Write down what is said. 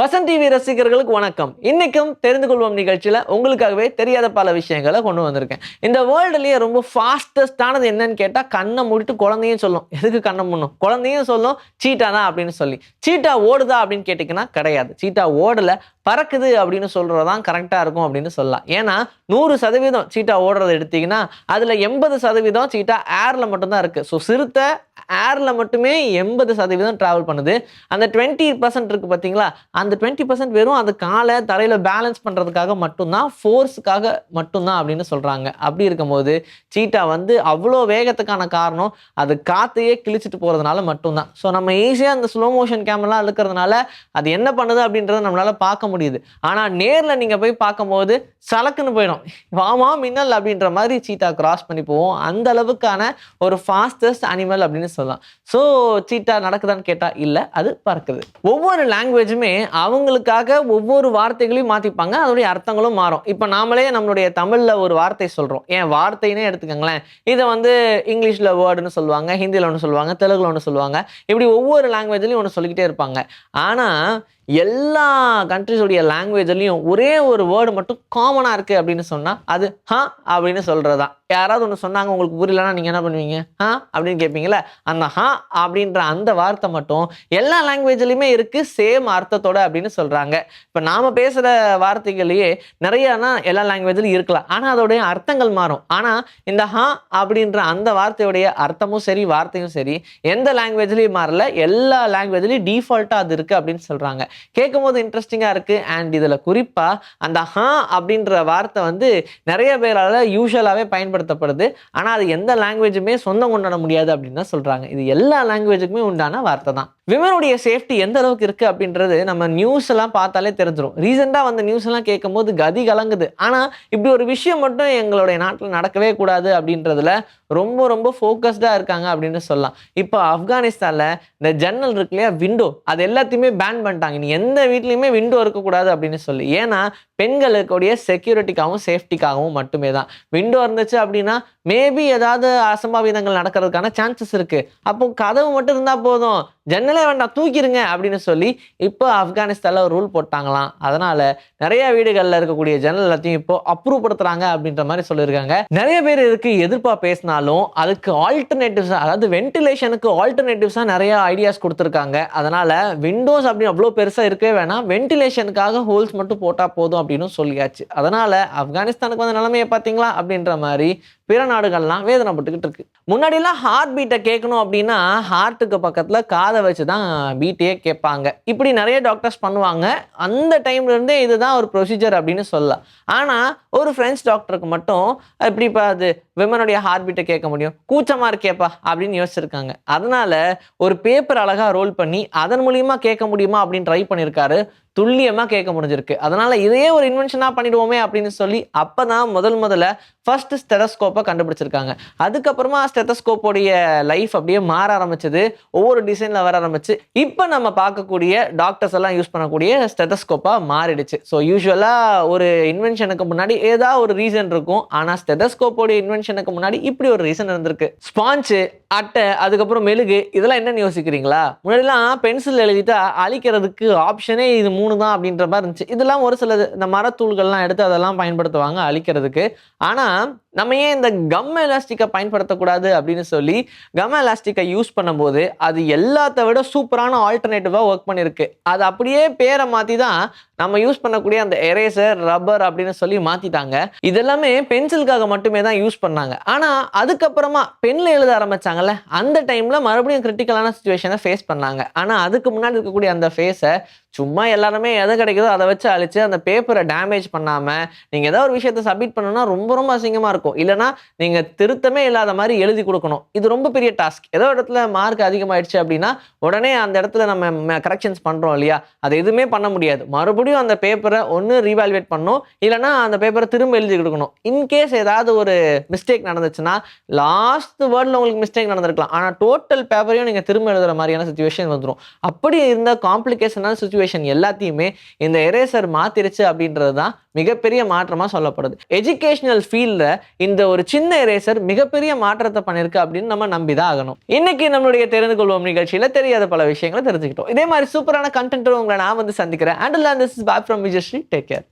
Vasanth TV ரசிகர்களுக்கு வணக்கம். இன்னைக்கும் தெரிந்து கொள்வோம் நிகழ்ச்சியில் உங்களுக்காகவே தெரியாத பல விஷயங்களை கொண்டு வந்திருக்கேன். இந்த வேர்ல்டுலேயே ரொம்ப ஃபாஸ்டஸ்டானது என்னன்னு கேட்டால் கண்ணை முடிட்டு குழந்தையும் சொல்லும். எதுக்கு கண்ணை முன்னும் குழந்தையும் சொல்லும் சீட்டா தான் அப்படின்னு சொல்லி. சீட்டா ஓடுதா அப்படின்னு கேட்டிங்கன்னா கிடையாது. சீட்டா ஓடல பறக்குது அப்படின்னு சொல்றதுதான் கரெக்டாக இருக்கும் அப்படின்னு சொல்லலாம். ஏன்னா நூறு சதவீதம் சீட்டா ஓடுறத எடுத்திங்கன்னா அதில் எண்பது சதவீதம் சீட்டா ஏரில் மட்டும்தான் இருக்குது ஸோ சிறுத்தை ஏரில் மட்டுமே எண்பது சதவீதம் ட்ராவல் பண்ணுது. அந்த டுவெண்ட்டி பர்சன்ட் இருக்குது பார்த்தீங்களா அந்த டுவெண்ட்டி பர்சன்ட் வெறும் அது காலை தரையில் பேலன்ஸ் பண்ணுறதுக்காக மட்டும்தான் ஃபோர்ஸுக்காக மட்டும்தான் அப்படின்னு சொல்கிறாங்க அப்படி இருக்கும்போது சீட்டா வந்து அவ்வளோ வேகத்துக்கான காரணம் அது காற்றையே கிழிச்சிட்டு போகிறதுனால மட்டும்தான். ஸோ நம்ம ஈஸியாக அந்த ஸ்லோ மோஷன் கேமரா இருக்கிறதுனால அது என்ன பண்ணுது அப்படின்றத நம்மளால் பார்க்க முடியுது. ஆனால் நேரில் நீங்கள் போய் பார்க்கும்போது சலக்குன்னு போயிடும். வாமா மின்னல் அப்படின்ற மாதிரி சீட்டா கிராஸ் பண்ணி போவோம். அந்த அளவுக்கான ஒரு ஃபாஸ்டஸ்ட் அனிமல் அப்படின்னு சொல்லலாம். ஸோ சீட்டா நடக்குதான்னு கேட்டால் இல்லை அது பறக்குது. ஒவ்வொரு லாங்குவேஜுமே அவங்களுக்காக ஒவ்வொரு வார்த்தைகளையும் மாற்றிப்பாங்க அதோடைய அர்த்தங்களும் மாறும். இப்போ நாமளே நம்மளுடைய தமிழில் ஒரு வார்த்தை சொல்கிறோம் ஏன் வார்த்தைனே எடுத்துக்கோங்களேன். இதை வந்து இங்கிலீஷில் வேர்டுன்னு சொல்லுவாங்க ஹிந்தியில் ஒன்று சொல்லுவாங்க தெலுங்குல ஒன்று சொல்லுவாங்க. இப்படி ஒவ்வொரு லாங்குவேஜ்லையும் ஒன்று சொல்லிக்கிட்டே இருப்பாங்க. ஆனால் எல்லா கண்ட்ரிஸுடைய லாங்குவேஜ்லேயும் ஒரே ஒரு வேர்டு மட்டும் காமனாக இருக்குது அப்படின்னு சொன்னால் அது ஹ அப்படின்னு சொல்கிறது தான் யாராவது ஒன்று சொன்னாங்க உங்களுக்கு புரியலன்னா நீங்கள் என்ன பண்ணுவீங்க? ஹ அப்படின்னு கேட்பீங்களே அந்த ஹ அப்படின்ற அந்த வார்த்தை மட்டும் எல்லா லாங்குவேஜ்லையுமே இருக்குது சேம் அர்த்தத்தோட அப்படின்னு சொல்கிறாங்க இப்போ நாம் பேசுகிற வார்த்தைகளையே நிறையானா எல்லா லாங்குவேஜ்லையும் இருக்கலாம். ஆனால் அதோடைய அர்த்தங்கள் மாறும். ஆனால் இந்த ஹ அப்படின்ற அந்த வார்த்தையுடைய அர்த்தமும் சரி வார்த்தையும் சரி எந்த லாங்குவேஜ்லேயும் மாறல. எல்லா லாங்குவேஜ்லேயும் டிஃபால்ட்டாக அது இருக்குது அப்படின்னு சொல்கிறாங்க கேட்கும் போது இன்ட்ரெஸ்டிங்காக இருக்குது அண்ட் இதில் குறிப்பாக அந்த ஹா அப்படின்ற வார்த்தை வந்து நிறைய பேரால் யூஸ்வலாகவே பயன்படுத்தப்படுது. ஆனால் அது எந்த லாங்குவேஜுமே சொந்தம் கொண்டாட முடியாது அப்படின்னு தான் சொல்கிறாங்க இது எல்லா லாங்குவேஜுக்குமே உண்டான வார்த்தை தான். விமனுடைய சேஃப்டி எந்த அளவுக்கு இருக்குது அப்படின்றது நம்ம நியூஸ் எல்லாம் பார்த்தாலே தெரிஞ்சிடும் ரீசெண்டாக வந்த நியூஸ் எல்லாம் கேட்கும்போது கதி கலங்குது. ஆனால் இப்படி ஒரு விஷயம் மட்டும் எங்களுடைய நாட்டில் நடக்கவே கூடாது அப்படின்றதுல ரொம்ப ரொம்ப ஃபோக்கஸ்டாக இருக்காங்க அப்படின்னு சொல்லலாம். இப்போ ஆப்கானிஸ்தானில் இந்த ஜன்னல் இருக்கு இல்லையா? விண்டோ அது எல்லாத்தையுமே பேன் பண்ணிட்டாங்க. நீ எந்த வீட்லையுமே விண்டோ இருக்கக்கூடாது அப்படின்னு சொல்லி. ஏன்னா பெண்களுக்குடைய செக்யூரிட்டிக்காகவும் சேஃப்டிக்காகவும் மட்டுமே தான். விண்டோ இருந்துச்சு அப்படின்னா மேபி ஏதாவது அசம்பாவிதங்கள் நடக்கிறதுக்கான சான்சஸ் இருக்கு. அப்போ கதவு மட்டும் இருந்தால் போதும். ஜன்னலே வேண்டாம் தூக்கிடுங்க அப்படின்னு சொல்லி இப்போ ஆப்கானிஸ்தானில் ஒரு ரூல் போட்டாங்களாம். அதனால நிறைய வீடுகளில் இருக்கக்கூடிய ஜன்னல் எல்லாத்தையும் இப்போ அப்ரூவ் படுத்துறாங்க அப்படின்ற மாதிரி சொல்லியிருக்காங்க. நிறைய பேர் இதுக்கு எதிர்ப்பாக பேசினாலும் அதுக்கு ஆல்டர்னேட்டிவ்ஸ் அதாவது வென்டிலேஷனுக்கு ஆல்டர்னேட்டிவ்ஸாக நிறைய ஐடியாஸ் கொடுத்துருக்காங்க. அதனால விண்டோஸ் அப்படின்னு அவ்வளோ பெருசாக இருக்கவே வேணாம். வென்டிலேஷனுக்காக ஹோல்ஸ் மட்டும் போட்டால் போதும் அப்படின்னு சொல்லியாச்சு. அதனால ஆப்கானிஸ்தானுக்கு வந்த நிலைமையை பார்த்தீங்களா? அப்படின்ற மாதிரி பிற நாடுகள்லாம் வேதனைப்பட்டுக்கிட்டு இருக்கு. முன்னாடிலாம் ஹார்ட் பீட்டை கேட்கணும் அப்படின்னா ஹார்ட்டுக்கு பக்கத்தில் காதை வச்சு தான் பீட்டையே கேட்பாங்க. இப்படி நிறைய டாக்டர்ஸ் பண்ணுவாங்க. அந்த டைம்ல இருந்தே இதுதான் ஒரு ப்ரொசீஜர் அப்படின்னு சொல்லலாம். ஆனால் ஒரு ஃப்ரெண்ட்ஸ் டாக்டருக்கு மட்டும் எப்படிப்பா அது விமனுடைய ஹார்ட் பீட்டை கேட்க முடியும்? கூச்சமாக இருக்கேப்பா அப்படின்னு யோசிச்சிருக்காங்க. அதனால ஒரு பேப்பர் அழகாக ரோல் பண்ணி அதன் மூலியமா கேட்க முடியுமா அப்படின்னு ட்ரை பண்ணியிருக்காரு துல்லியமாக கேட்க முடிஞ்சிருக்கு. அதனால இதையே ஒரு இன்வென்ஷனாக பண்ணிடுவோமே அப்படின்னு சொல்லி அப்போ தான் முதல் முதல்ல ஃபர்ஸ்ட் அப்போ கண்டுபிடிச்சிருக்காங்க. அதுக்கப்புறமா ஸ்டெத்தஸ்கோப்போடைய லைஃப் அப்படியே மாற ஆரம்பிச்சது. ஒவ்வொரு டிசைனில் வர ஆரம்பிச்சு இப்போ நம்ம பார்க்கக்கூடிய டாக்டர்ஸ் எல்லாம் யூஸ் பண்ணக்கூடிய ஸ்டெத்தஸ்கோப்பாக மாறிடுச்சு. ஸோ யூஸ்வலாக ஒரு இன்வென்ஷனுக்கு முன்னாடி ஏதாவது ஒரு ரீசன் இருக்கும். ஆனால் ஸ்டெதஸ்கோப்போடைய இன்வென்ஷனுக்கு முன்னாடி இப்படி ஒரு ரீசன் இருந்திருக்கு. ஸ்பாஞ்சு அட்டை அதுக்கப்புறம் மெழுகு இதெல்லாம் என்னென்னு யோசிக்கிறீங்களா? முன்னாடிலாம் பென்சில் எழுதிட்டா அழிக்கிறதுக்கு ஆப்ஷனே இது மூணு தான் அப்படின்ற மாதிரி இருந்துச்சு. இதெல்லாம் ஒரு சில இந்த மரத்தூள்கள்லாம் எடுத்து அதெல்லாம் பயன்படுத்துவாங்க அழிக்கிறதுக்கு. ஆனால் நம்ம ஏன் இந்த கம் எலாஸ்டிக்கை பயன்படுத்தக்கூடாது அப்படின்னு சொல்லி கம் எலாஸ்டிக்கை யூஸ் பண்ணும்போது அது எல்லாத்த விட சூப்பரான ஆல்டர்னேட்டிவாக ஒர்க் பண்ணியிருக்கு அது அப்படியே பேரை மாற்றி தான் நம்ம யூஸ் பண்ணக்கூடிய அந்த எரேசர் ரப்பர் அப்படின்னு சொல்லி மாற்றிட்டாங்க இதெல்லாமே பென்சிலுக்காக மட்டுமே தான் யூஸ் பண்ணாங்க. ஆனால் அதுக்கப்புறமா பெண்ணில் எழுத ஆரம்பிச்சாங்கல்ல அந்த டைமில் மறுபடியும் கிரிட்டிக்கலான சுச்சுவேஷனை ஃபேஸ் பண்ணாங்க. ஆனால் அதுக்கு முன்னாடி இருக்கக்கூடிய அந்த ஃபேஸை சும்மா எல்லாருமே எதை கிடைக்குதோ அதை வச்சு அழிச்சு அந்த பேப்பரை டேமேஜ் பண்ணாமல் நீங்கள் ஏதோ ஒரு விஷயத்தை சப்மிட் பண்ணணும்னா ரொம்ப ரொம்ப அசிங்கமாக இருக்கும். இல்லைனா நீங்கள் திருத்தமே இல்லாத மாதிரி எழுதி கொடுக்கணும். இது ரொம்ப பெரிய டாஸ்க் ஏதோ இடத்துல மார்க் அதிகமாயிடுச்சு அப்படின்னா உடனே அந்த இடத்துல நம்ம கரெக்ஷன்ஸ் பண்ணுறோம் இல்லையா? அதை எதுவுமே பண்ண முடியாது. மறுபடியும் அந்த பேப்பரை ஒன்று ரீவால்வேட் பண்ணணும். இல்லைனா அந்த பேப்பரை திரும்ப எழுதி கொடுக்கணும். இன்கேஸ் ஏதாவது ஒரு மிஸ்டேக் நடந்துச்சுன்னா லாஸ்ட் வேர்டில் உங்களுக்கு மிஸ்டேக் நடந்திருக்கலாம். ஆனால் டோட்டல் பேப்பரையும் நீங்கள் திரும்ப எழுதுற மாதிரியான சுச்சுவேஷன் வந்துடும் அப்படி இருந்த காம்ப்ளிகேஷனான சுச்சுவேஷன் எல்லாத்தையுமே இந்த எரேசர் மாத்திருச்சு அப்படின்றது தான் மிகப்பெரிய மாற்றமாக சொல்லப்படுது. எஜுகேஷனல் ஃபீல்டில் இந்த ஒரு சின்ன எரேசர் மிகப்பெரிய மாற்றத்தை பண்ணியிருக்கு அப்படின்னு நம்ம நம்பி தான் ஆகணும். இன்னைக்கு நம்மளுடைய தெரிந்து கொள்வோம் நிகழ்ச்சியில தெரியாத பல விஷயங்களை தெரிஞ்சுக்கிட்டோம். இதே மாதிரி சூப்பரான கண்டென்ட் உங்களை நான் வந்து சந்திக்கிறேன். And this is back from Vijayashree take care